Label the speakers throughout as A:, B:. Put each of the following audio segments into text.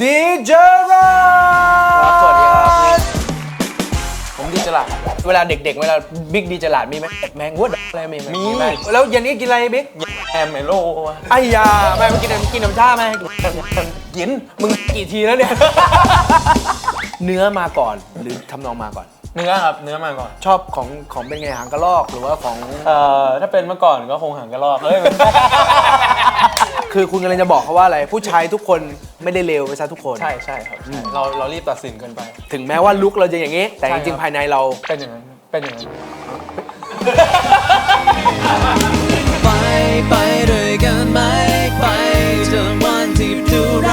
A: ดีเจอรา
B: ครับสวัสดีครับ ผมดีจลาดเวลาเด็กๆ เวลาบิ๊กดีจลาดมีไหมแมงวัดอะไรมีไหม
A: มี
B: ไห
A: แล้วเย็นนี้กินอะไรบิ๊ก
B: แอมเมโล
A: ไอ้ยาไม่มากินน้ำกินน้ำชาไหม
B: กิน
A: มึงกี่ทีแล้วเนี่ย เนื้อมาก่อนหรือทำนองมาก่อน
B: เนื้อครับเนื้อมาก่อน
A: ชอบของของเป็นไงหางกระรอกหรือว่าของ
B: เอ่อถ้าเป็นเมื่อก่อนก็คงหางกระรอกเฮ้ย
A: คือคุณกำลังจะบอกเขาว่าอะไร ผู้ชายทุกคนไม่ได้เลวไปซะทุกคน
B: ใช่ใช่ครับใช่เราเรารีบตัดสินเกินไป
A: ถึงแม้ว่าลุคเราจะอย่างนี้ แต่
B: ใช่
A: จ
B: ครับ
A: ริงๆภายในเรา
B: เป็นอย่างนั้นเป็นอย่างนั้น
C: ไปไปด้วยกันไหมไปจนวันที่ดูไร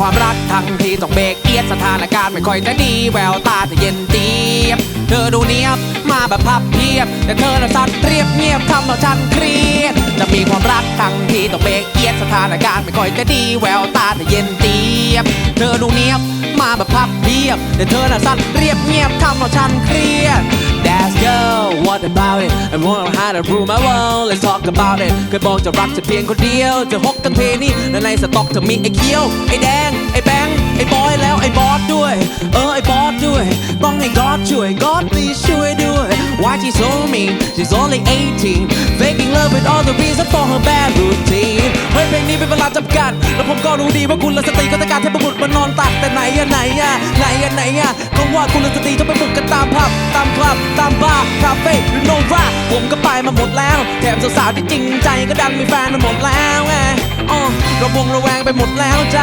C: ความรักทั้งทีต้องเบรกเอียดสถานการณ์ไม่ค่อยจะดี แววตาจะเย็นเตียบ เธอดูเนียบมาแบบพับเพียบ แต่เธอน่ะสัตว์เรียบเงียบทำเอาฉันเครียด จะมีความรักทั้งทีต้องเบรกเอียดสถานการณ์ไม่ค่อยจะดี แววตาจะเย็นเตียบ เธอดูเนียบ มาแบบพับเพียบ แต่เธอน่ะสั้นเรียบเงียบทำเอาฉันเครียด That's girl what about it I wanna hide and rule my world let's talk about it เคยบอกจะรักจะเพียงคนเดียว จะฮกกันเทนี่และในสต็อกจะมีไอ้เคี้ยว ไอ้แดง ไอ้แบงค์ไอ้บอยแล้วไอ้บอสด้วย เออไอ้บอสด้วย ต้องให้กอดช่วยกอด please ช่วยด้วย She so mean she's only 18 faking love with all the reason for her bad routine เฮ้ยเพลงนี้เป็นเวลาจำกัด แล้วผมก็รู้ดีว่าคุณละสตรีก็ต้องการเทพบุตรมานอนตักแต่ไหนอะไหนอะไหนอะไหนอะก็ว่าคุณละสตรีจะไปบุกกันตามผับ ตามคลับ ตามบาร์ คาเฟ่หรือโนราผมก็ไปมาหมดแล้ว แถมสาวๆที่จริงใจก็ดันมีแฟนมาหมดแล้วไงอ๋อระวงระแวงไปหมดแล้วใจ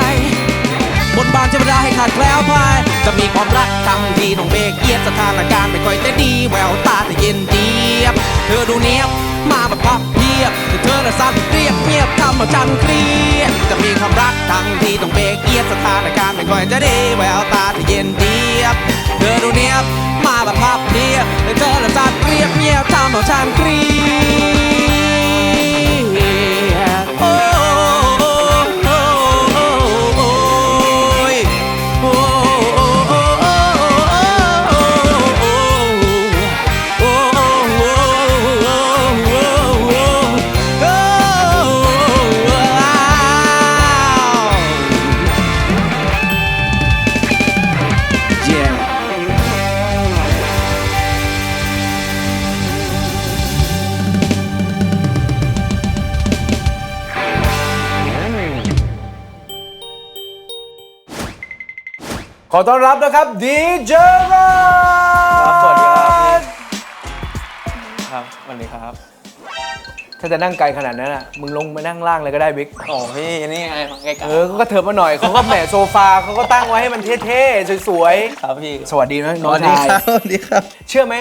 C: บนบานเทวดาให้ขาดแคล้วพายจะมีความรักทั้งทีต้องเบรกเอียดสถานการณ์ไม่ค่อยจะดีแววตาแต่เย็นเจียบ เธอดูเนียบมาแบบพับเพียบแต่เธอน่ะสั่นเรียบเงียบทำเอาฉันเครียดจะมีความรักทั้งทีต้องเบรกเอียดสถานการณ์ไม่ค่อยจะดีแววตาแต่เย็นเจียบ เธอดูเนียบมาแบบพับเพียบแต่เธอน่ะสั่นเรียบเงียบทำเอาฉันเครีย
A: อต้อนรับนะครับดีเจอรา
B: ครับสวัสดีครับครับสวัสดีครับ
A: ถ้าจะนั่งไกลขนาดนั้นอะมึงลงมานั่งล่างเลยก็ได้บิ๊ก
B: โอ้พี่นี่ไงมาใกล้
A: เออเขาก็เถิบมาหน่อยเขาก็แหมโซฟาเขาก็ตั้งไว้ให้มันเท่ๆสวย
B: ๆครับพี่
A: ๆสวัสดีนะน้องชาย
B: สวัสดีครับ
A: เชื่อไหม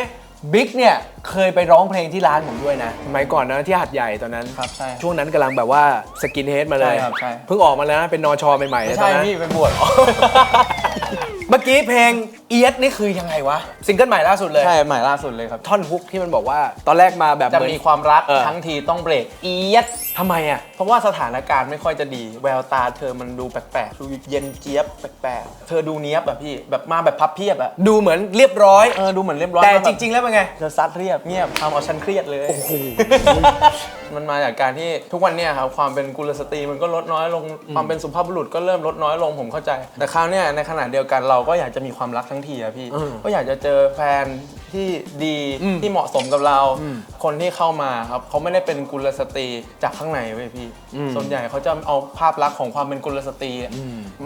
A: บิ๊กเนี่ยเคยไปร้องเพลงที่ร้านผมด้วยนะสมัยก่อนนะที่หัดใหญ่ตอนนั้น
B: ครับใช่
A: ช่วงนั้นกำลังแบบว่าสกินเฮดมาเลย
B: ใช่ครับใช่
A: เพิ่งออกมาแล้วนะเป็นนอชอใหม่ๆ
B: ไม่
A: นะตอ
B: ใช่
A: นนั้น
B: พี่ไปบวช
A: เมื่อกี้เพลงเอียดนี่คือยังไงวะซิงเกิลใหม่ล่าสุดเลย
B: ใช่ใหม่ล่าสุดเลยครับ
A: ท่อนฮุกที่มันบอกว่าตอนแรกมาแบบ
B: จะ
A: เหอน
B: มีความรัก
A: เออ
B: ทั้งทีต้องเบรกเอียด
A: ทำไมอะ
B: เพราะว่าสถานการณ์ไม่ค่อยจะดี แววตาเธอมันดูแปลกๆ ดูเย็นเจี๊ยบแปลกๆ เธอดูเนี้ยบแบบพี่ แบบมาแบบพับเพียบอะ
A: ดูเหมือนเรียบร้อย
B: เออ ดูเหมือนเรียบร้อย
A: แต่
B: ล้ว
A: จ
B: บบ
A: ริง ๆ แล้วเป็นไง
B: เธอซัดเรียบเงียบทำเอาฉันเครียดเลย
A: โอ้โห
B: มันมาจากการที่ทุกวันเนี่ยครับความเป็นกุลสตรีมันก็ลดน้อยลง ความเป็นสุภาพบุรุษก็เริ่มลดน้อยลงผมเข้าใจ แต่คราวเนี้ยในขณะเดียวกันเราก็อยากจะมีความรักทั้งทีอะพี่
A: อืม
B: ก็อยากจะเจอแฟนที่ดี
A: อืม
B: ที่เหมาะสมกับเรา
A: อืม
B: คนที่เข้ามาครับเขาไม่ได้เป็นกุลสตรีจากข้างในเว้ยพี่
A: อืม
B: ส่วนใหญ่เขาจะเอาภาพลักษณ์ของความเป็นกุลสตรีอะ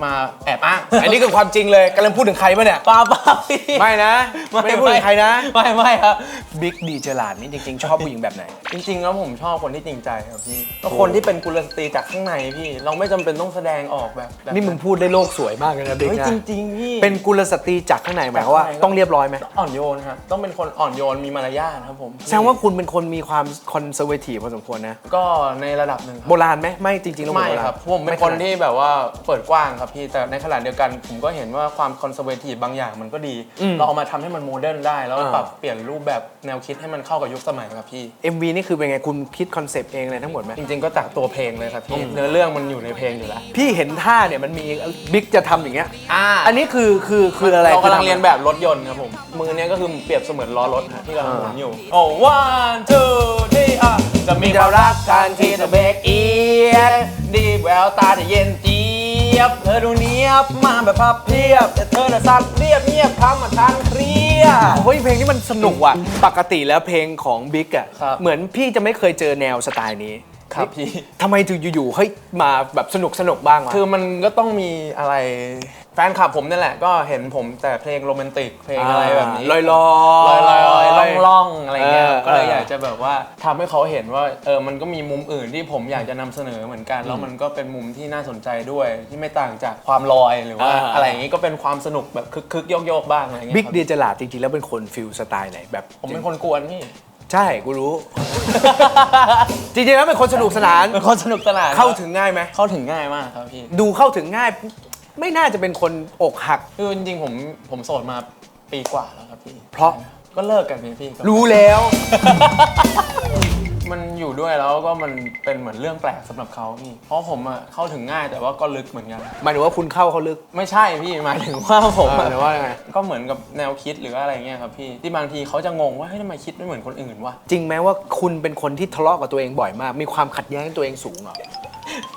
B: มาแอบอ้าง
A: อันนี้คือความจริงเลยกำลังพูดถึงใครปะเนี่ย
B: ป้าป้าพี่
A: ไม่นะ ไม่ได้พูดถึงใครนะ
B: ไม่ไม่ครับ
A: บิ๊กดีเจอราดนี่จริงๆ ชอบผู้หญิงแบบไหน
B: จริงๆแล้วผมชอบคนที่จริงใจครับพี่ก็คนที่เป็นกุลสตรีจากข้างในพี่ เราไม่จำเป็นต้องแสดงออกแบบแบบ
A: นี่มึงพูดได้โลกสวยมากเลยนะบิ๊ก
B: เฮ้ย
A: นะ
B: จริงๆพี่
A: เป็นกุลสตรีจากข้างในหมายความว่าต้องเรียบร้อยไหม
B: อ่อนโยนครับต้องเป็นคนอ่อนโยนมีมารยาทครับผม
A: แสดงว่าคุณเป็นคนมีความคอนเซอร์เวทีฟพอสมควรนะ
B: ก็ในระดับหนึ่งครับ
A: โบราณไหมไม่จริงๆแล้ว
B: ไม่
A: โบราณ
B: ครับผมเป็นคนที่แบบว่าเปิดกว้างครับพี่แต่ในขณะเดียวกัน ผมก็เห็นว่าความคอนเซอร์เวทีฟบางอย่างมันก็ดี เราเอามาทำให้มันโมเดิร์นได้ แล้วปรับเปลี่ยนรูปแบบแนวคิดให้มันเข้ากับยุคสมัยครับพี่
A: MV นี่คือเป็นไงคุณคิดคอนเซปต์เองเลยทั้งหมดไหม
B: จริง ๆก็จากตัวเพลงเลยครับพี่เนื้อเรื่องมันอยู่ในเพลงอยู่แล้ว
A: พี่เห็นท่าเนี่ยมันมีบิ๊กจะทำอย่างเงี้ย
B: อ่า
A: อันนี้คือคือคืออะไร
B: เรากำลัง
A: คือทำ
B: เรียนแบบรถยนต์ครับผมมือเนี้ยก็คือเปรียบเสมือนล้อรถฮะที่กำลังหมุนอยู่ โอ้ one two three อะจะมีความรักการที่จะเบรกเอียดดีแววตาจะเย็นเจี๊ยบ เธอดูเนียบมาแบบพับเพียบ แต่เธอน่ะสัตว์เรียบเงียบคำมาทันเครียด
A: เฮ้ยเพลงนี้มันสนุกว่ะ ปกติแล้วเพลงของบิ๊กอะ
B: ครับ
A: เหมือนพี่จะไม่เคยเจอแนวสไตล์นี้
B: ครับพี่
A: ทำไมถึงอยู่ๆเฮ้ยมาแบบสนุกสนุกบ้างวะ
B: คือมันก็ต้องมีอะไรแฟนคลับผมนี่แหละก็เห็นผมแต่เพลงโรแมนติกเพลงอะไรแบบนี้
A: ลอยๆ
B: ลอยลอยลอยล่องล่องอะไรเงี้ย
A: เออ
B: ก็เลย
A: เออ
B: อ
A: อ
B: ยากจะแบบว่าทำให้เขาเห็นว่าเออมันก็มีมุมอื่นที่ผมอยากจะนำเสนอเหมือนกันแล้วมันก็เป็นมุมที่น่าสนใจด้วยที่ไม่ต่างจากความลอยหรือว่าอะไรอย่างงี้ก็เป็นความสนุกแบบคึกคึกโยกโยกๆบ้างอะไรเงี้ย
A: บิ๊ก
B: ครับ
A: เดียจลาดจริงๆแล้วเป็นคนฟิลสไตล์ไหนแบบ
B: ผมเป็นคนกวนพี่
A: ใช่ กูรู้ จริงๆแล้วเป็นคนสนุกสนาน
B: เป็นคนสนุกสนาน
A: เข้าถึงง่ายไหม
B: เข้าถึงง่ายมากครับพี่
A: ดูเข้าถึงง่าย ไม่น่าจะเป็นคนอกหัก
B: คือจริงๆผมผมโสดมาปีกว่าแล้วครับพี่
A: เพราะ
B: ก็เลิกกันพี่พี่กับ
A: รู้แล้ว
B: มันอยู่ด้วยแล้วก็มันเป็นเหมือนเรื่องแปลกสำหรับเขาพี่ เพราะผมอะเข้าถึงง่ายแต่ว่าก็ลึกเหมือนกัน
A: หมายถึงว่าคุณเข้าเขาลึก
B: ไม่ใช่พี่หมายถึงว่าผม
A: หมา
B: อะ
A: ยถึงว่ายังไง
B: ก็เหมือนกับแนวคิดหรืออะไรเงี้ยครับพี่ ที่บางทีเขาจะงงว่าเฮ้ยทำไมคิดไม่เหมือนคนอื่นวะ
A: จริงไหมว่าคุณเป็นคนที่ทะเลาะกับตัวเองบ่อยมาก มีความขัดแย้งตัวเองสูงเหรอ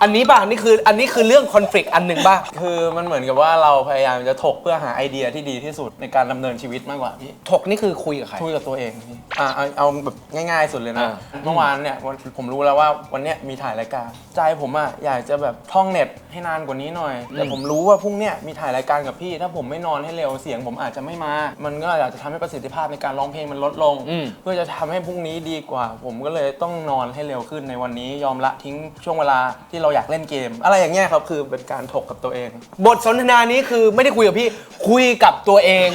A: อันนี้ป่ะอันนี้คืออันนี้คือเรื่องคอน FLICT อันหนึ่งป่ะ
B: คือมันเหมือนกับว่าเราพยายามจะถกเพื่อหาไอเดียที่ดีที่สุดในการดำเนินชีวิตมากกว่าพี่
A: ถกนี่คือคุยกับใคร
B: คุยกับตัวเองพี่อ่าเอาเอาแบบง่ายๆสุดเลยนะ
A: อ่า
B: เมื่อวานเนี่ยวันผมรู้แล้วว่าวันเนี้ยมีถ่ายรายการใจผมอะอยากจะแบบท่องเน็ตให้นานกว่านี้หน่อยแต่ผมรู้ว่าพรุ่งเนี้ยมีถ่ายรายการกับพี่ ถ้าผมไม่นอนให้เร็วเสียง ผมอาจจะไม่มา มันก็อาจจะทำให้ประสิทธิภาพในการร้องเพลงมันลดลง
A: อืม
B: เพื่อจะทำให้พรุ่งนี้ดีกว่า ผมก็เลยต้องนอนให้เร็วขึ้นในวันนี้ยอมละทิ้งช่วงเวลาที่เราอยากเล่นเกม อะไรอย่างเงี้ยครับคือเป็นการถกกับตัวเอง
A: บทสนทนานี้คือไม่ได้คุยกับพี่คุยกับตัวเอง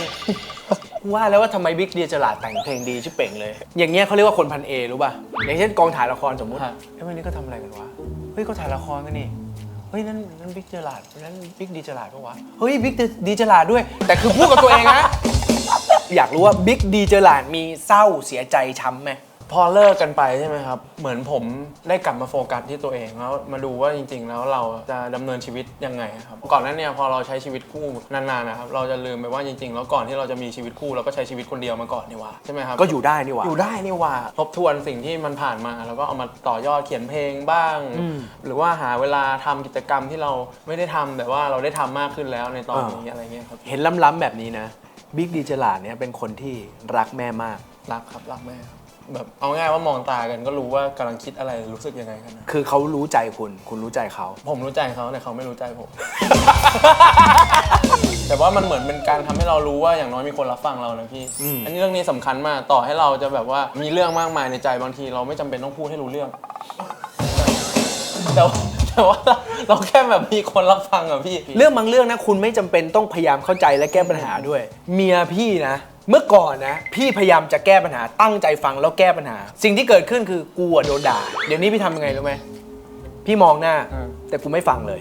A: ว่าแล้วว่าทำไมบิ๊กเดียจลาดแต่งเพลงดีชื่อเป่งเลย อย่างเงี้ยเขาเรียกว่าคนพันเอรู้ป่ะ อย่างเช่นกองถ่ายละครสมมติ
B: ฮะ
A: เฮ้ยวันนี้ก็ทำอะไรกันวะ เฮ้ยเขาถ่ายละครกันนี่ เฮ้ยนั่นนั่นบิ๊กเจลาดนั่นบิ๊กดีเจลาดปะวะ เฮ้ยบิ๊กดีเจลาดด้วย แต่คือพูดกับตัวเองนะ อยากรู้ว่าบิ๊กดีเจลาดมีเศร้าเสียใจช้ำไหม
B: พอเลิกกันไปใช่ไหมครับ เหมือนผมได้กลับมาโฟกัสที่ตัวเองแล้วมาดูว่าจริง ๆ แล้วเราจะดำเนินชีวิตยังไงครับ ก่อนหนั้นเนี่ยพอเราใช้ชีวิตคู่นานๆนะครับเราจะลืมไปว่าจริงๆ แล้วก่อนที่เราจะมีชีวิตคู่เราก็ใช้ชีวิตคนเดียวมาก่อนนี่หว่าใช่ไหมครับ
A: ก็อยู่ได้นี่หว่า
B: อยู่ได้นี่หว่าทบทวนสิ่งที่มันผ่านมา แล้วก็เอามาต่อยอดเขียนเพลงบ้างหรือว่าหาเวลาทำกิจกรรมที่เราไม่ได้ทำแต่ว่าเราได้ทำมากขึ้นแล้วในตอนนี้อะไรเงี้ยครับ
A: เห็นล้ำๆแบบนี้นะบิ๊กดีเจลาดเนี่ยเป็นคนที่รักแม่มาก
B: รักครับรักแม่ครับ แบบเอาง่ายว่ามองตากันก็รู้ว่ากำลังคิดอะไรรู้สึกยังไงกันนะ
A: คือเขารู้ใจคุณ คุณรู้ใจเขา
B: ผมรู้ใจเขาแต่เขาไม่รู้ใจผม แต่ว่ามันเหมือนเป็นการทำให้เรารู้ว่าอย่างน้อยมีคนรับฟังเรานะพี่ อันนี้เรื่องนี้สำคัญมากต่อให้เราจะแบบว่ามีเรื่องมากมายในใจบางที เราไม่จำเป็นต้องพูดให้รู้เรื่อง แต่ว่าแต่ว่าเราแค่แบบมีคนรับฟังอะพี่
A: เรื่องบางเรื่องนะ คุณไม่จำเป็นต้องพยายามเข้าใจและแก้ปัญหาด้วย เมียพี่นะ เมื่อก่อนนะ พี่พยายามจะแก้ปัญหาตั้งใจฟังแล้วแก้ปัญหา สิ่งที่เกิดขึ้นคือกูอะโดนด่า เดี๋ยวนี้พี่ทำยังไงรู้ไหมพี่มองหน้า
B: อืม
A: แต่กูไม่ฟังเลย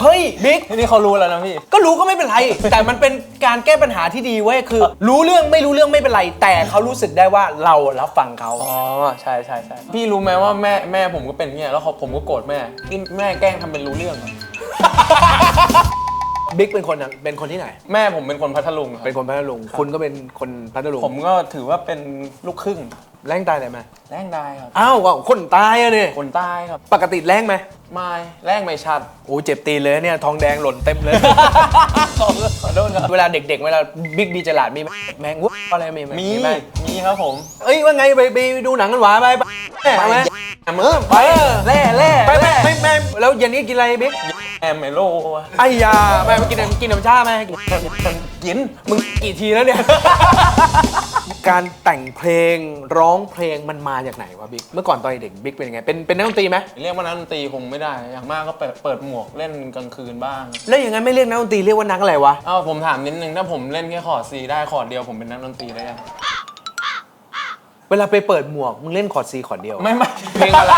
A: เฮ้ยบิ๊ก
B: ทีนี้เขารู้แล้วนะพี่
A: ก็รู้ก็ไม่เป็นไร แต่มันเป็นการแก้ปัญหาที่ดีเว้ยคือ รู้เรื่องไม่รู้เรื่องไม่เป็นไร แต่เขารู้สึกได้ว่าเรารับฟังเขา
B: อ๋อ ใช่ใช่ใช่พี่รู้ไหมว่าแม่แม่ผมก็เป็นเงี้ย แล้วเขาผมก็โกรธแม่ที่แม่แกล้งทำเป็นรู้เรื่องอะ
A: บิ๊กเป็นคนเป็นคนที่ไหน
B: แม่ผมเป็นคนพัทลุงครับ
A: เป็นคนพัทลุง คุณก็เป็นคนพัทลุง
B: ผมก็ถือว่าเป็นลูกครึ่ง
A: แรงตายอะไรไหม
B: แรงได้ครับ
A: อ้าวก็คนตายอะเนี่ย
B: คนใต้ครับ
A: ปกติแรงไหม
B: ไม่แรงไม่ชัด
A: โอ้เจ็บตีนเลยเนี่ยทองแดงหล่นเต็มเลย
B: ขอขอโทษครับ
A: เวลาเด็ก ๆ เวลาบิ๊กดีจลาดมีไหมแมงวุ้อะไรมีไหม
B: มี
A: ไหม
B: มีครับผม
A: เอ้ยว่าไงไปไปดูหนังกันหวาไปไปแม่เอาไหม
B: เออไปแร่แร่
A: ไปไปไม่ไม่แล้วเย็นนี้กินอะไรบิ๊ก
B: แอมเมโล
A: ไอ้ยาแม่ไปกินน้ำกินน้ำชาไหม
B: กิน
A: มึงกี่ทีแล้วเนี่ย การแต่งเพลงร้องเพลงมันมาจากไหนวะบิ๊กเมื่อก่อนตอนเด็กบิ๊กเป็นยังไงเป็นเป็นนักดนตรีไหม
B: เรียกว่านักดนตรีคงไม่ได้ อย่างมากก็เปิดเปิดหมวกเล่นกลางคืนบ้าง
A: แล้วอย่างนั้นไม่เรียกนักดนตรีเรียกว่านักอะไรวะ
B: เอ้าผมถามนิดนึงถ้าผมเล่นแค่คอร์ดซีได้คอร์ดเดียวผมเป็นนักดนตรีได้ยัง
A: เวลาไปเปิดหมวกมึงเล่นคอร์ดซีคอร์ดเดียว
B: ไม่ไม่
A: เพลงอะไร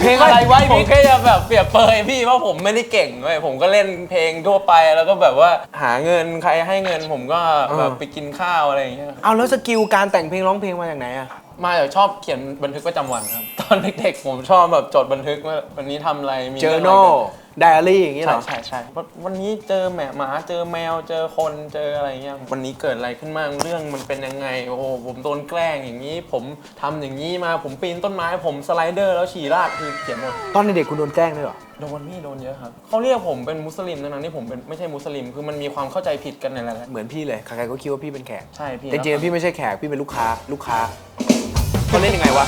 A: เพลงอะไรวะไอ้
B: ผม
A: บิ๊ก
B: แค่จะแบบเปรียบเปยพี่ว่าผมไม่ได้เก่งเว้ยผมก็เล่นเพลงทั่วไปแล้วก็แบบว่าหาเงินใครให้เงินผมก็แบบไปกินข้าวอะไรอย่างเงี้ย
A: เอาแล้วสกิลการแต่งเพลงร้องเพลงมาจากไหนอะ
B: มาจากชอบเขียนบันทึกประจำวันครับ ตอนเด็กๆผมชอบแบบจดบันทึกว่าวันนี้ทำอะไรมี
A: เจอ
B: รื่ง
A: โน
B: อะ ไรกัน
A: ไดอารี่อย่างงี้เหร
B: ใช่
A: อ
B: ใช่ใช่วันวันนี้เจอแหมหมาเจอแมวเจอคนเจออะไรเงี้ยวันนี้เกิดอะไรขึ้นมางเรื่องมันเป็นยังไง โอ้โหผมโดนแกล้งอย่างนี้ ผมทำอย่างนี้มาผมปีนต้นไม้ ผมสไลเดอร์แล้วฉี่ราดคือเขียนหมด
A: ตอนเด็กๆคุณโดนแกล้งด้วยเหรอ
B: โดนพี่โดนเยอะครับเขาเรียกผมเป็นมุสลิมทั้งนั้นที่ผมเป็นไม่ใช่มุสลิม คือมันมีความเข้าใจผิดกันในหลาย
A: เหมือนพี่เลย ใครๆก็คิดว่าพี่เป็นแขก
B: ๆใช่พี่
A: แต่จริงๆพี่ไม่ใช่แขก พี่เป็นลูกค้า ลูกค้าเขาเล่นยังไงวะ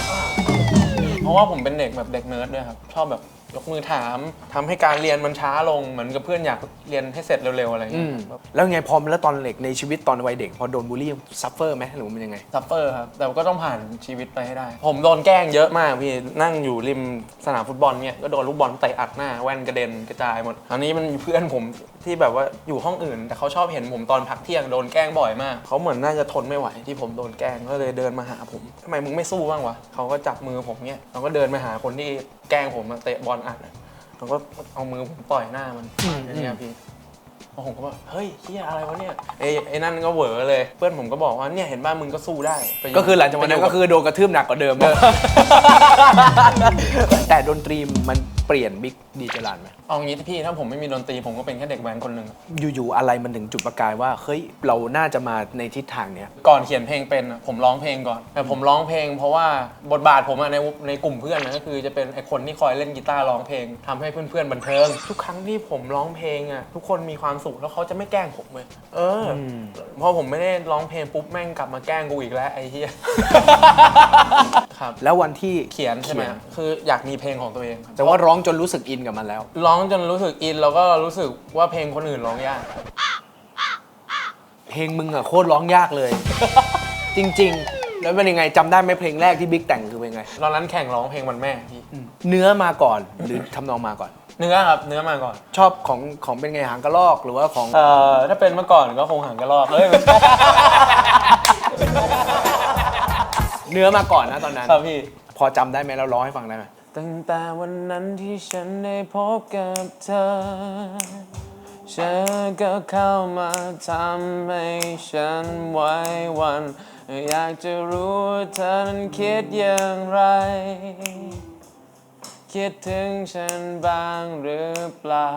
B: เพราะว่าผมเป็นเด็กแบบเด็กเนิร์ดด้วยครับชอบแบบ ยกมือถามทำให้การเรียนมันช้าลงเหมือนกับเพื่อนอยากเรียนให้เสร็จเร็วๆอะไร
A: อื
B: เงี้
A: ม
B: ย
A: แล้วไงพอแล้วตอนเด็กในชีวิตตอนวัยเด็ก พอโดนบูลลี่ซัฟเฟอร์ไหมหรือว่ามันยังไง
B: ซัฟเฟอร์ครับ แต่ก็ต้องผ่านชีวิตไปให้ได้ ผมโดนแกล้งเยอะมากพี่ นั่งอยู่ริมสนามฟุตบอลเนี่ย ก็โดนลูกบอลเตะอัดหน้า แว่นกระเด็นกระจายหมดคราวนี้มันมีเพื่อนผม ที่แบบว่าอยู่ห้องอื่น แต่เขาชอบเห็นผมตอนพักเที่ยงโดนแกล้งบ่อยมากเขาเหมือนน่าจะทนไม่ไหวที่ผมโดนแกล้งก็เลยเดินมาหาผมทำไมมึงไม่สู้บ้างวะเขาก็จับมือผมเนี่ยเขาก็เดินมาหาคนที่แกล้งผมอะเตะบอลอัดอะเขาก็เอามือผมต่อยหน้ามันอย่างเงี้ยพี่ผมก็ว่าเฮ้ยเฮียอะไรวะเนี่ยไอ้ไอ้นั่นก็เหวอเลย เพื่อนผมก็บอกว่าเนี่ยเห็นบ้านมึงก็สู้ได้ไปยู่
A: ก็คือหลังจากวันนั้น
B: ไป
A: ก็
B: ยู่
A: คือโดนกระทืบหนักกว่าเดิม แต่ดนตรีมันเปลี่ยนบิ๊กดีเจรันไหม
B: เอางี้พี่ถ้าผมไม่มีดนตรีผมก็เป็นแค่เด็กแว้นคนหนึ่ง
A: อยู่ๆอะไรมันถึงจุดประกายว่าเฮ้ยเราน่าจะมาในทิศทางเนี้ย
B: ก่อนเขียนเพลงเป็นอะผมร้องเพลงก่อน แต่ผมร้องเพลง เพราะว่าบทบาทผมอะในในกลุ่มเพื่อนนะก็คือจะเป็นไอคนที่คอยเล่นกีตาร์ร้องเพลงทำให้เพื่อนๆบันเทิง ทุกครั้งที่ผมร้องเพลงอะทุกคนมีความสุขแล้วเขาจะไม่แกล้งผมเลยเอออพอผมไม่ได้ร้องเพลงปุ๊บแม่งกลับมาแกล้งกูอีกแล้วไอ้เหี้ยครับ
A: แล้ววันที่
B: เขียนใช่ไหมคืออยากมีเพลงของตัวเองครับ
A: แต่ว่าร้องจนรู้สึกอินกับมันแล้ว
B: ร้องจนรู้สึกอินแล้วก็รู้สึกว่าเพลงคนอื่นร้องยาก
A: เพลงมึงอะโคตรร้องยากเลย จริง ๆ แล้วเป็นยังไงจำได้ไหมเพลงแรกที่บิ๊กแต่งคือเพลงไง
B: ตอนนั้นแข่งร้องเพลงวันแม่พี่
A: เนื้อมาก่อนหรือทำนองมาก่อน
B: เนื้อครับเนื้อมาก่อน
A: ชอบของของเป็นไงหางกระลอกหรือว่าของ
B: เอ่อถ้าเป็นเมื่อก่อนก็คงหันกระรอกเอ้ยไม่ใช่
A: เนื้อมาก่อนนะตอนนั้น
B: ครับพี่
A: พอจำได้ไหมแล้วร้องให้ฟังได้ไหม
B: ตั้งแต่วันนั้นที่ฉันได้พบกับเธอฉันก็เข้ามาทำให้ฉันไว้วัน อยากจะรู้ว่าเธอนั้นคิดอย่างไร คิดถึงฉันบ้างหรือเปล่า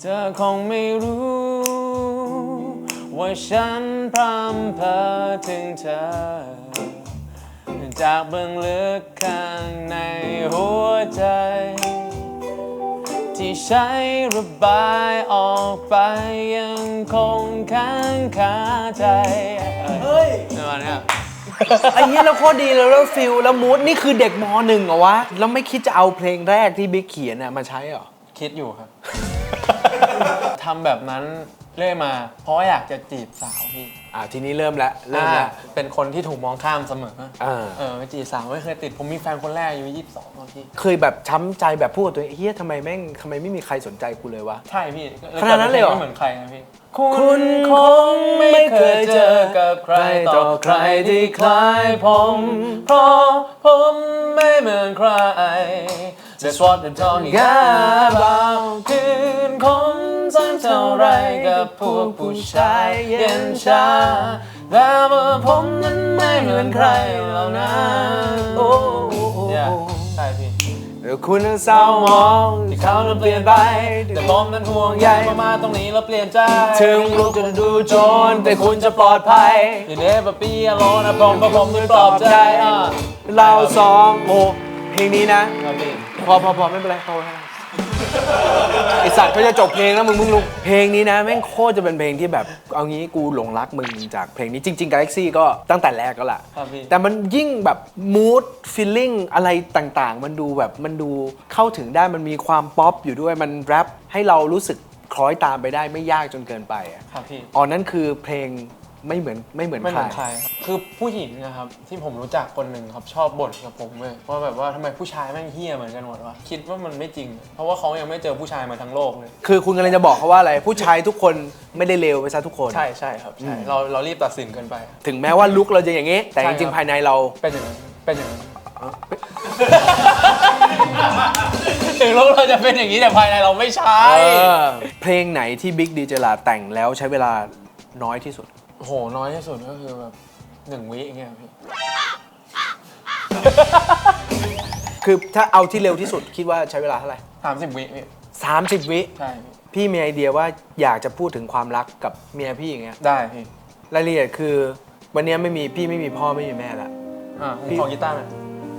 B: เธอคงไม่รู้ ว่าฉันพร่ำเพอถึงเธอ จากเบื้องลึกข้างในหัวใจ ที่ใช้ระบายออกไปยังคงค้างคาใจเฮ้ยประมาเนี้ย
A: ไอ้เนี้ยแล้วโคตรดีเลยแล้วฟิลแล้วมูดนี่คือเด็กมหนึ่งเหรอวะ แล้วไม่คิดจะเอาเพลงแรกที่บิ๊กเขียนน่ะมาใช้เหรอ
B: คิดอยู่ครับ ทำแบบนั้น เรื่อยมา เพราะว่าอยากจะจีบสาวพี่
A: อ่าทีนี้เริ่มแล้วเริ่มแล้ว
B: อ่าเป็นคนที่ถูกมองข้ามเสมอ
A: อ่า
B: เออจีบสาวไม่เคยติด ผมมีแฟนคนแรกอายุยี่สิบสองตอนพี่
A: เคยแบบช้ำใจแบบพูดกับตัวเองเฮียทำไมแม่งทำไมไม่มีใครสนใจกูเลยวะ
B: ใช่พี่
A: ขนาดนั้นเลยเหรอ
B: ไม่เหมือนใครนะพี่
A: คุณคงไม่เคยเจอกับ
B: ใครต่อใครที่คล้ายผม เพราะผมไม่เหมือนใคร That's what I'm talking about คืนคมสักเท่า ไรกับพวกผู้ชายเย็นชา แต่ว่าผมนั้นไม่เหมือนใครแล้วนะโอ้ใช่พี่
A: เดี๋ยวคุณเศร้ามอง
B: ที่เขานั้นเปลี่ยนไป แต่ผมนั้นห่วงใยประมาตรงนี้แล้วเปลี่ยนใจ
A: ถึงรู้จะดูโจรแต่คุณจะปลอดภัย
B: อยู่เนบปีอโลนะผมเพราะผมด้วยปลอบใจอะ
A: เราสองโอ้เพลงนี้นะ
B: ครับพี่
A: พอพอพอไม่เป็นไรพอแล้ว ไอสัตว์เขาจะจบเพลงแล้วมึงมึงลุกเพลงนี้นะแม่งโคตรจะเป็นเพลงที่แบบ เอางี้กูหลงรักมึงจากเพลงนี้จริงๆ Galaxy ก็ตั้งแต่แรกก็แหละ
B: ครับพี่
A: แต่มันยิ่งแบบมูดฟีลลิ่งอะไรต่างๆ มันดูแบบมันดูเข้าถึงได้มันมีความป๊อปอยู่ด้วยมันแรปให้เรารู้สึกคล้อยตามไปได้ไม่ยากจนเกินไปอะ
B: ครับพี่
A: อ๋อนั่นคือเพลง ไม่เหมือนไม่เหมือน
B: ไม่
A: ใค
B: เห
A: ร
B: มือนใครครับคือผู้หญิงนะครับ ที่ผมรู้จักคนหนึ่งครับชอบบ่นกับผมเลยว่าแบบว่าทำไมผู้ชายแม่งเฮี้ยเหมือนกันหมดวะคิดว่ามันไม่จริง เพราะว่าเขายังไม่เจอผู้ชายมาทั้งโลกเลย
A: คือคุณกำลังจะบอกเขาว่าอะไร ผู้ชายทุกคนไม่ได้เลวไปซะทุกคน
B: ใช่ใช่ครับใช่เราเรารีบตัดสินเกินไป
A: ถึงแม้ว่าลุกเราจะอย่างนี้ แต่
B: ใช่
A: จ
B: ครับ
A: ริงๆภายในเรา
B: เป็นอย่างนั้นเป็นอย่างนั้นถึงโลกเราจะเป็นอย่างนี้แต่ภายในเราไม่ใช่
A: เออเพลงไหนที่บิ๊กดีเจลาแต่งแล้วใช้เวลาน้อยที่สุด
B: โอ้โหน้อยที่สุดก็คือแบบหนึ่งวิอย่างเงี้ยพี่
A: คือถ้าเอาที่เร็วที่สุดคิดว่าใช้เวลาเท่าไหร่
B: สามสิบวิพี่
A: 30 วิ
B: ใช่พี่
A: พี่มีไอเดียว่าอยากจะพูดถึงความรักกับเมียพี่อย่างเงี้ย
B: ได้พี่
A: รายละเอียดคือ วันนี้ไม่มีพี่ไม่มีพ่อไม่มีแม่ละ
B: อ่าผม
A: พี่
B: ขอกีตาร์หน่อย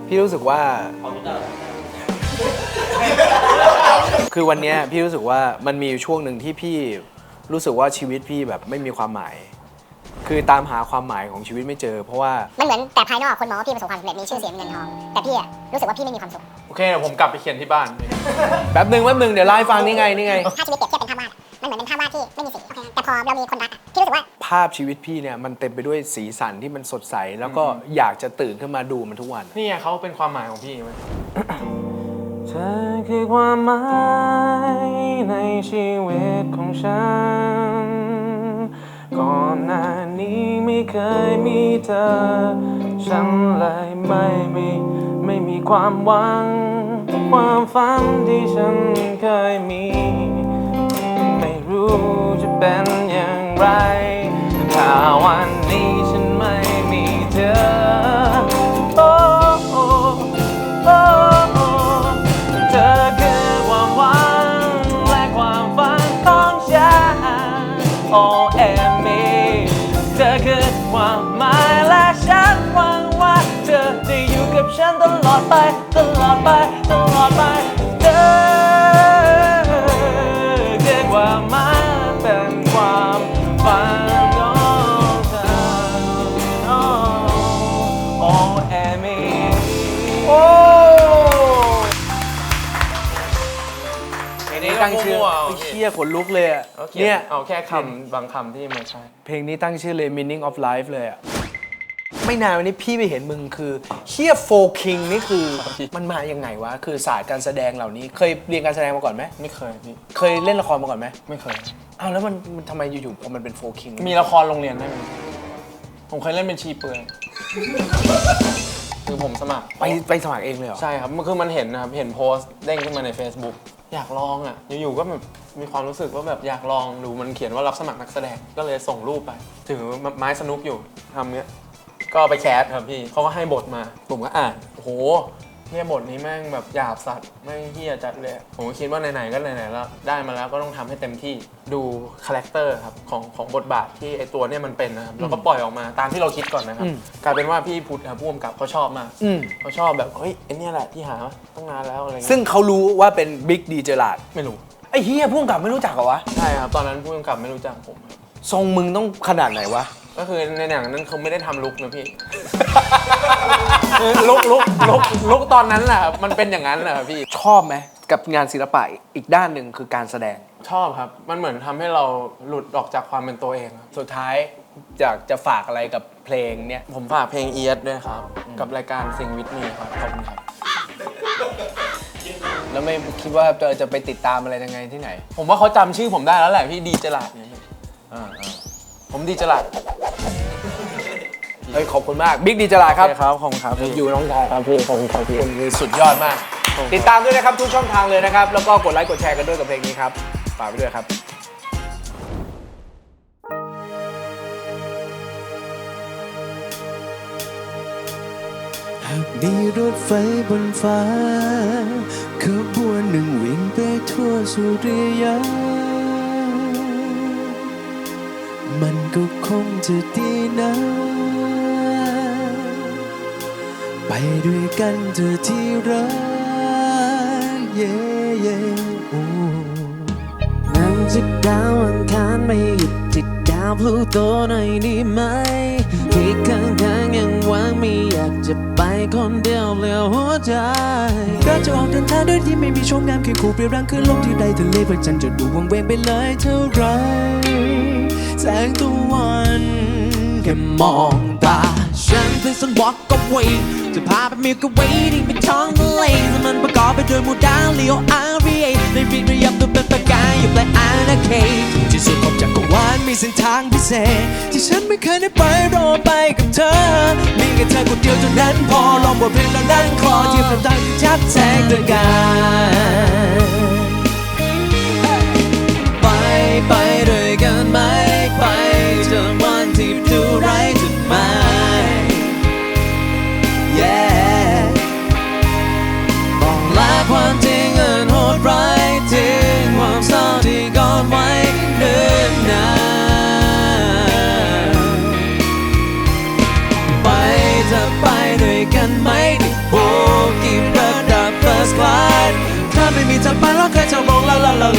A: พี่รู้สึกว่า คือวันเนี้ยพี่รู้สึกว่ามันมีอยู่ช่วงหนึ่งที่พี่รู้สึกว่าชีวิตพี่แบบไม่มีความหมาย คือตามหาความหมายของชีวิตไม่เจอ เพราะว่า
D: มันเหมือนแต่ภายนอกคนมองว่าพี่ประสบความสำเร็จมีชื่อเสียงมีเงินทอง แต่พี่อะรู้สึกว่าพี่ไม่มีความสุข
B: โอเคเดี๋ยวผมกลับไปเขียนที่บ้านพี่
A: แป๊บหนึ่งแป๊บหนึ่งเดี๋ยวไล่าให้ฟังนี่ไงนี่ไง
D: ถ้าชีวิตเปรียบเทียบเป็นภาพวาดมันเหมือนเป็นภาพวาดที่ไม่มีสี แต่พอเรามีคนรักอะพี่รู้สึกว่า
A: ภาพชีวิตพี่เนี่ยมันเต็มไปด้วยสีสันที่มันสดใส แล้วก็อยากจะตื่นขึ้นมาดูมันทุกวัน
B: นี่ไงเขาเป็นความหมายของพี่ไหมเธอคือความหมายในชีวิตของฉัน ก่อนหน้านี้ไม่เคยมีเธอ ฉันเลยไม่มีไม่มีความหวัง ความฝันที่ฉันเคยมี ไม่รู้จะเป็นอย่างไรถ้าวันนี้ ยขน
A: ลุกเลยอะ
B: เนี่
A: เนี่ยย
B: เอาแค่คำบางคำที่ไม่ใช่
A: เพลงนี้ตั้งชื่อเลย meaning of life เลยอะไม่นานวันนี้พี่ไปเห็นมึงคือเฮียโฟคิงนี่คือมันมายังไงวะ คือศาสตร์การแสดงเหล่านี้ เคยเรียนการแสดงมาก่อนไหม
B: ไม่เคยพี่
A: เคยเล่นละครมาก่อนไหม
B: ไม่เคย
A: อ้าวแล้วมันมันทำไมอยู่ๆพอมันเป็นโฟคิง
B: มีละครโรงเรียนได้ไหมผมเคยเล่นเป็นชีเปลือยคือผมสมัคร
A: ไปไปสมัครเองเลยเหรอ
B: ใช่ครับมันคือมันเห็นนะครับ เห็นโพสต์เด้งขึ้นมาใน Facebook อยากลองอะ อยู่ๆก็แบบ มีความรู้สึกว่าแบบอยากลองดูมันเขียนว่ารับสมัครนักแสดงก็เลยส่งรูปไป ถือไม้สนุกอยู่ทำเนี้ยก็เอาไปแคสครับพี่เขาก็ให้บทมาผมก็อ่านโอ้โหเฮียบทนี้แม่งแบบหยาบสัตว์แม่งเฮียจัดเลย ผมก็คิดว่าไหนๆก็ไหนๆแล้วได้มาแล้วก็ต้องทำให้เต็มที่ดูคาแรคเตอร์ครับของของบทบาทที่ไอตัวเนี้ยมันเป็นนะครับแล้วก็ปล่อยออกมาตามที่เราคิดก่อนนะครับกลายเป็นว่าพี่พุทธครับผู้กำกับเขาชอบมาก
A: อืม
B: เขาชอบแบบเฮ้ยไอ้เนี่ยแหละที่หาตั้งนานแล้วอะไรเงี้ย
A: ซึ่งเขารู้ว่าเป็นบิ๊กดีเจลาด
B: ไม่รู้
A: ไอ้เฮียพุ่งกับไม่รู้จักเหรอวะ
B: ใช่ครับ ตอนนั้นผู้กำกับไม่รู้จักผมครับ
A: ทรงมึงต้องขนาดไหนวะ
B: ก็คือในหนังนั้นเขาไม่ได้ทำลุกนะพี่ คือลุกลุกลุกลุกตอนนั้นแหละครับมันเป็นอย่างนั้นแหละครับพี่
A: ชอบไหมกับงานศิลปะอีกด้านหนึ่งคือการแสดง
B: ชอบครับ มันเหมือนทำให้เราหลุดออกจากความเป็นตัวเองครับ
A: สุดท้ายอยากจะฝากอะไรกับเพลงเนี่ย
B: ผมฝากเพลงเอียดด้วยครับ กับรายการซิงวิทมีครับ ขอบคุณครับ
A: แล้วไม่คิดว่าจะจะไปติดตามอะไรยังไงที่ไหน
B: ผมว่าเขาจำชื่อผมได้แล้วแหละพี่ดีจลาดเนี่ยพี่ผมดีจลาด
A: เฮ้ยขอบคุณมากบิ๊กดีจลาครับ
B: ครับขอบคุณครับพี่
A: อยู่น้องทอง
B: ครับพี่ขอบคุณครับพี่
A: คุณคือสุดยอดมาก ติดตามด้วยนะครับทุกช่องทางเลยนะครับ แล้วก็กดไลค์กดแชร์กันด้วยกับเพลงนี้ครับฝากไปด้วยครับ
E: มีรถไฟบนฟ้า ขบวนหนึ่งวิ่งไปทั่วสุริยา มันก็คงจะดีนะ ไปด้วยกันเธอที่รัก เย่เย่โอ้นั่งจากดาวอังคารไม่หยุดจิตดาวพลูโตหน่อยดีไหมที่ข้าง จะไปคนเดียวเปลี่ยวหัวใจเราจะออกเดินทางด้วยที่ไม่มีชมงามคือคู่เปรียบรังคือลมที่ใดทะเลพระจันทร์จะดูวังเวงไปเลยเท่าไรแสงตะวัน
C: แค่มองตาฉันเป็นสันบอกกับวีจะพาไปมิลกเวย์ที่เป็นท้องทะเลซึ่งมันประกอบไปด้วยมูดาวเลียวอาร์เรียในฟีดระยับตัวเป็นประกายอยู่ปลายอาณาเขตที่สุดของจักร มีเส้นทางพิเศษ ที่ฉันไม่เคยได้ไปรอไปกับเธอ มีแค่เธอคนเดียวเท่านั้นพอลองบทเพลงแล้วนั่งคลอที่ประทับที่ชัดแสงตะการไปไปด้วยกันไหมไปจนวันที่ดูไร้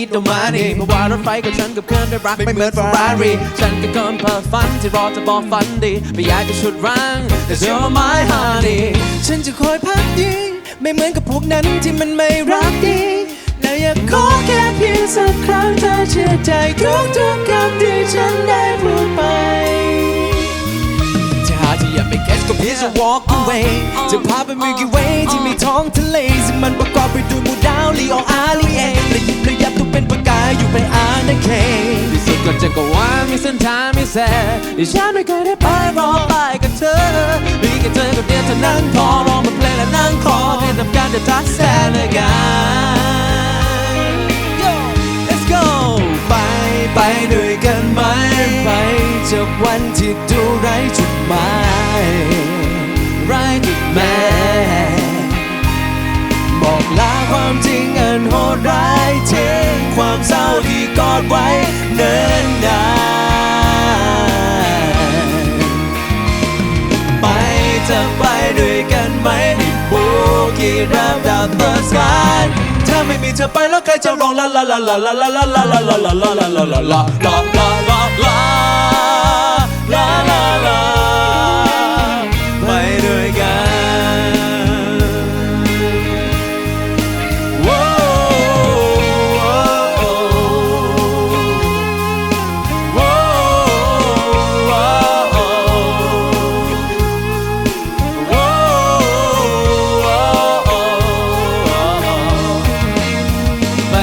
C: ให้หนี้ไปนิดเดียวมานี่เพราะว่ารถไฟกับฉันกับเครื่องได้รักไม่เหมือนฟอร์รารี่ฉันก็คนเพ้อฝันที่รอจะบอกฝันดีไม่อยากจะชุดรังแต่เชื่อว่าไม่ฮาดีฉันจะคอยพักยิงไม่เหมือนกับพวกนั้นที่มันไม่รักดีแล้วอยากขอแค่เพียงสักครั้งเธอเชื่อใจทุกทุกๆคำที่ฉันได้พูดไปจะหาที่อย่าไปเก็ตก็ please walk away จะพาไปมิลกี้เวย์ที่มีท้องทะเลซึ่งมันประกอบไปด้วยหมู่ดาวลีโออาร์ลีเอและยิบระ ยับตัวเป็นประกายอยู่ในเขตที่สุดก็จะกว่ามีเส้นทางมีแสนที่ฉันไม่เคยได้ไปรอไปกับเธอมีแค่เธอคนเดียวเท่านั้นพอร้องมาเพลงและนั่งคอที่ทำการจะทักแสนละกัน Let's go ไปไปด้วยกันไหมไปจากวันที่ดูไร้จุดหมายไร้จุดหมายบอกลาความจริงอันโหากไว้เนิ่นนานไปจะไปด้วยกันไหมในโบกี้รับดาวเตอร์สกายถ้าไม่มีเธอไปแล้วใครจะร้องลาลาลาลาลาลาลาลาลาลาลาลาลาลาลาลาลาลา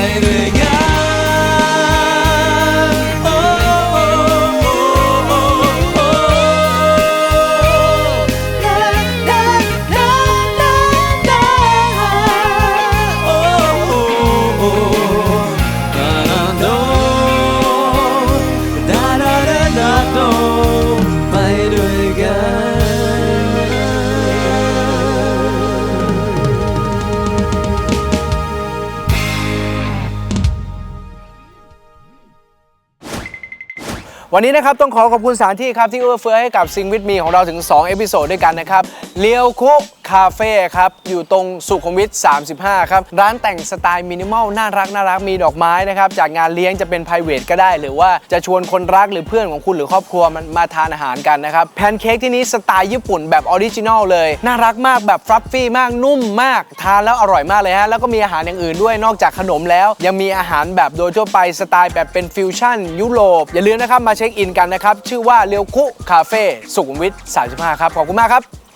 C: fighting
A: วันนี้นะครับต้องขอขอบคุณสถานที่ครับที่เอื้อเฟื้อให้กับซิงวิทมีของเราถึง2เอพิโซดด้วยกันนะครับเลียวคุ คาเฟ่ครับ อยู่ตรงสุขุมวิท 35 ครับ ร้านแต่งสไตล์มินิมอลน่ารักน่ารักมีดอกไม้นะครับ จากงานเลี้ยงจะเป็น p r i v a t ก็ได้ หรือว่าจะชวนคนรักหรือเพื่อนของคุณหรือครอบครัวมันมาทานอาหารกันนะครับแพนเค้กที่นี้สไตล์ญี่ปุ่นแบบออริจินอลเลย น่ารักมากแบบฟรัฟฟี่มากนุ่มมาก ทานแล้วอร่อยมากเลยฮะแล้วก็มีอาหารอย่างอื่นด้วยนอกจากขนมแล้ว ยังมีอาหารแบบโดยทั่วไปสไตล์แบบเป็นฟิวชั่นยุโรปอย่าลืมนะครับมาเช็คอินกันนะครับชื่อว่าเลียวคุคาเฟ่สุขุมวิท 35 ครับขอบคุณมากครับ